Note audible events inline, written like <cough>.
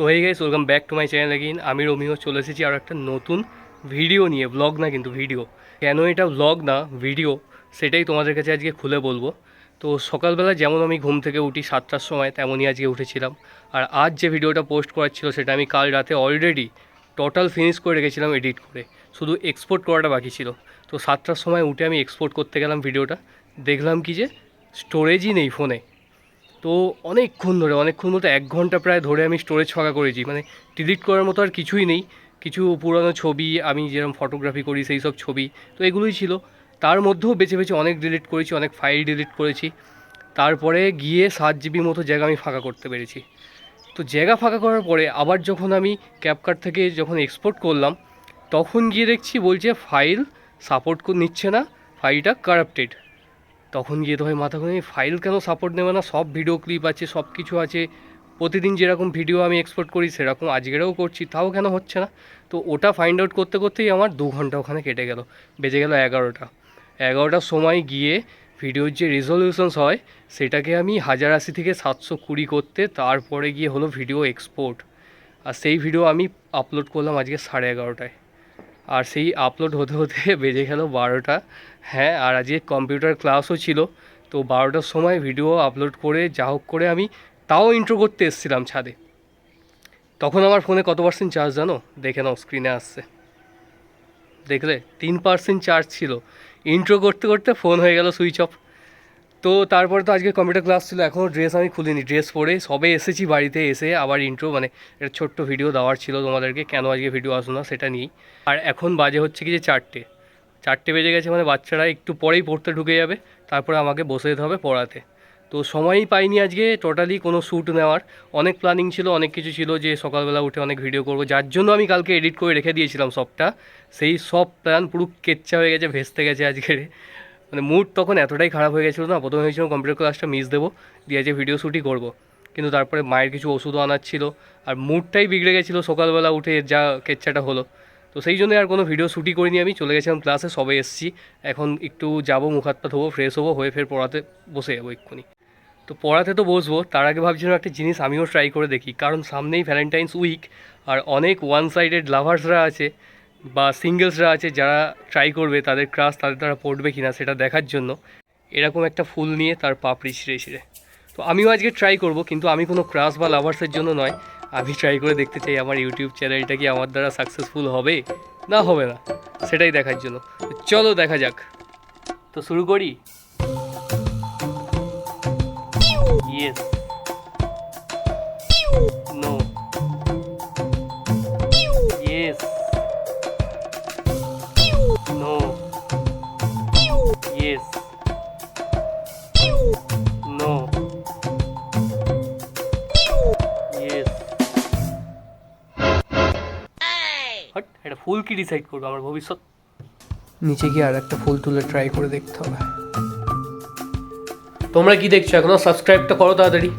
So হয়ে গেছে welcome back to my channel again আমি রমিও চলে এসেছি আর একটা নতুন ভিডিও নিয়ে ব্লগ না কিন্তু ভিডিও কেন এটা ব্লগ না ভিডিও সেটাই তোমাদের কাছে আজকে খুলে বলব। তো সকালবেলা যেমন আমি ঘুম থেকে উঠি সাতটার সময়, তেমনই আজকে উঠেছিলাম। আর আজ যে ভিডিওটা পোস্ট করার ছিল, সেটা আমি কাল রাতে অলরেডি টোটাল ফিনিশ করে রেখেছিলাম এডিট করে। শুধু এক্সপোর্ট করাটা বাকি ছিল। তো সাতটার সময় উঠে আমি এক্সপোর্ট করতে গেলাম ভিডিওটা দেখলাম কি যে স্টোরেজই নেই ফোনে তো অনেকক্ষণ ধরে, অনেকক্ষণ বলতে এক ঘণ্টা প্রায় ধরে আমি স্টোরেজ ফাঁকা করেছি। মানে ডিলিট করার মতো আর কিছুই নেই। কিছু পুরনো ছবি আমি যেরকম ফটোগ্রাফি করি, সেই সব ছবি, তো এগুলোই ছিল। তার মধ্যেও বেছে বেছে অনেক ডিলিট করেছি, অনেক ফাইল ডিলিট করেছি। তারপরে গিয়ে সাত জিবির মতো জায়গা আমি ফাঁকা করতে পেরেছি। তো জায়গা ফাঁকা করার পরে আবার যখন আমি ক্যাপকার্ট থেকে যখন এক্সপোর্ট করলাম, তখন গিয়ে দেখছি বলছে ফাইল সাপোর্ট নিচ্ছে না ফাইলটা কারাপ্টেড তখন গিয়ে তো হয় মাথা ঘুরে ফাইল কেন সাপোর্ট নেবে না? সব ভিডিও ক্লিপ আছে, সব কিছু আছে। প্রতিদিন যেরকম ভিডিও আমি এক্সপোর্ট করি, সেরকম আজকেরও করছি, তাও কেন হচ্ছে না? তো ওটা ফাইন্ড আউট করতে করতেই আমার দু ঘণ্টা ওখানে কেটে গেল, বেজে গেল এগারোটা। এগারোটার সময় গিয়ে ভিডিওর যে রেজলিউশনস হয়, সেটাকে আমি হাজার আশি থেকে সাতশো কুড়ি করতে, তারপরে গিয়ে হলো ভিডিও এক্সপোর্ট আর সেই ভিডিও আমি আপলোড করলাম আজকে সাড়ে এগারোটায়। আর সেই আপলোড হতে হতে <laughs> বেজে গেল বারোটা। হ্যাঁ আর আজকে কম্পিউটার ক্লাসও ছিল, তো বারোটার সময় ভিডিও আপলোড করে যা হোক করে আমি তাও ইন্ট্রো করতে এসেছিলাম ছাদে। তখন আমার ফোনে কত পার্সেন্ট চার্জ জানো? দেখে নাও স্ক্রিনে আসছে। দেখলে, তিন পার্সেন্ট চার্জ ছিল। ইন্ট্রো করতে করতে ফোন হয়ে গেল সুইচ অফ তো তারপরে তো আজকে কম্পিউটার ক্লাস ছিল এখনও ড্রেস আমি খুলিনি ড্রেস পরে সবে এসেছি বাড়িতে এসে আবার ইন্ট্রো মানে একটা ছোট্ট ভিডিও দেওয়ার ছিল তোমাদেরকে, কেন আজকে ভিডিও আসো না সেটা নিয়েই। আর এখন বাজে হচ্ছে কি যে চারটে চারটে বেজে গেছে মানে বাচ্চারা একটু পরেই পড়তে ঢুকে যাবে, তারপরে আমাকে বসে যেতে হবে পড়াতে। তো সময়ই পাইনি আজকে টোটালি কোনো শ্যুট নেওয়ার, অনেক প্ল্যানিং ছিল, অনেক কিছু ছিল যে সকালবেলা উঠে অনেক ভিডিও করব, যার জন্য আমি কালকে এডিট করে রেখে দিয়েছিলাম সবটা, সেই সব প্ল্যান পুরো কেচ্চা হয়ে গেছে, ভেস্তে গেছে আজকে মানে মুড তখন এতটাই খারাপ হয়ে গেছিল না, প্রথমে ভেবেছিলাম কম্পিউটার ক্লাসটা মিস দেবো, দিয়ে যে ভিডিও শ্যুটই করব। কিন্তু তারপরে মায়ের কিছু ওষুধও আনার ছিল, আর মুডটাই বিগড়ে গেছিল সকালবেলা উঠে যা কেচ্চাটা হলো। তো সেই জন্য আর কোনো ভিডিও শ্যুটই করিনি আমি, চলে গেছিলাম ক্লাসে সবে এসেছি। এখন একটু যাব, মুখ হাত পা ধোবো ফ্রেশ হব, হয়ে ফের পড়াতে বসে যাব এক্ষুনি। তো পড়াতে তো বসবো, তার আগে ভাবছিলাম একটা জিনিস আমিও ট্রাই করে দেখি, কারণ সামনেই ভ্যালেন্টাইন্স উইক আর অনেক ওয়ান সাইডেড লাভার্সরা আছে। বা সিঙ্গেলসরা আছে, যারা ট্রাই করবে, তাদের ক্রাশ তাদের দ্বারা পড়বে কিনা সেটা দেখার জন্য, এরকম একটা ফুল নিয়ে তার পাপড়ি ছিঁড়ে ছিঁড়ে তো আমিও আজকে ট্রাই করব, কিন্তু আমি কোনো ক্রাশ বা লাভার্সের জন্য নয়। আমি ট্রাই করে দেখতে চাই, আমার ইউটিউব চ্যানেলটা কি আমার দ্বারা সাকসেসফুল হবে? না হবে না। সেটাই দেখার জন্য। চলো দেখা যাক। তো শুরু করি? Yes no yes no yes hot এটা ফুল কি ডিসাইড করবে আমার ভবিষ্যৎ? নিচে গিয়ে আর একটা ফুল তুলে ট্রাই করে দেখতে হবে। তোমরা কি দেখছ এখনও? সাবস্ক্রাইবটা করো তাড়াতাড়ি।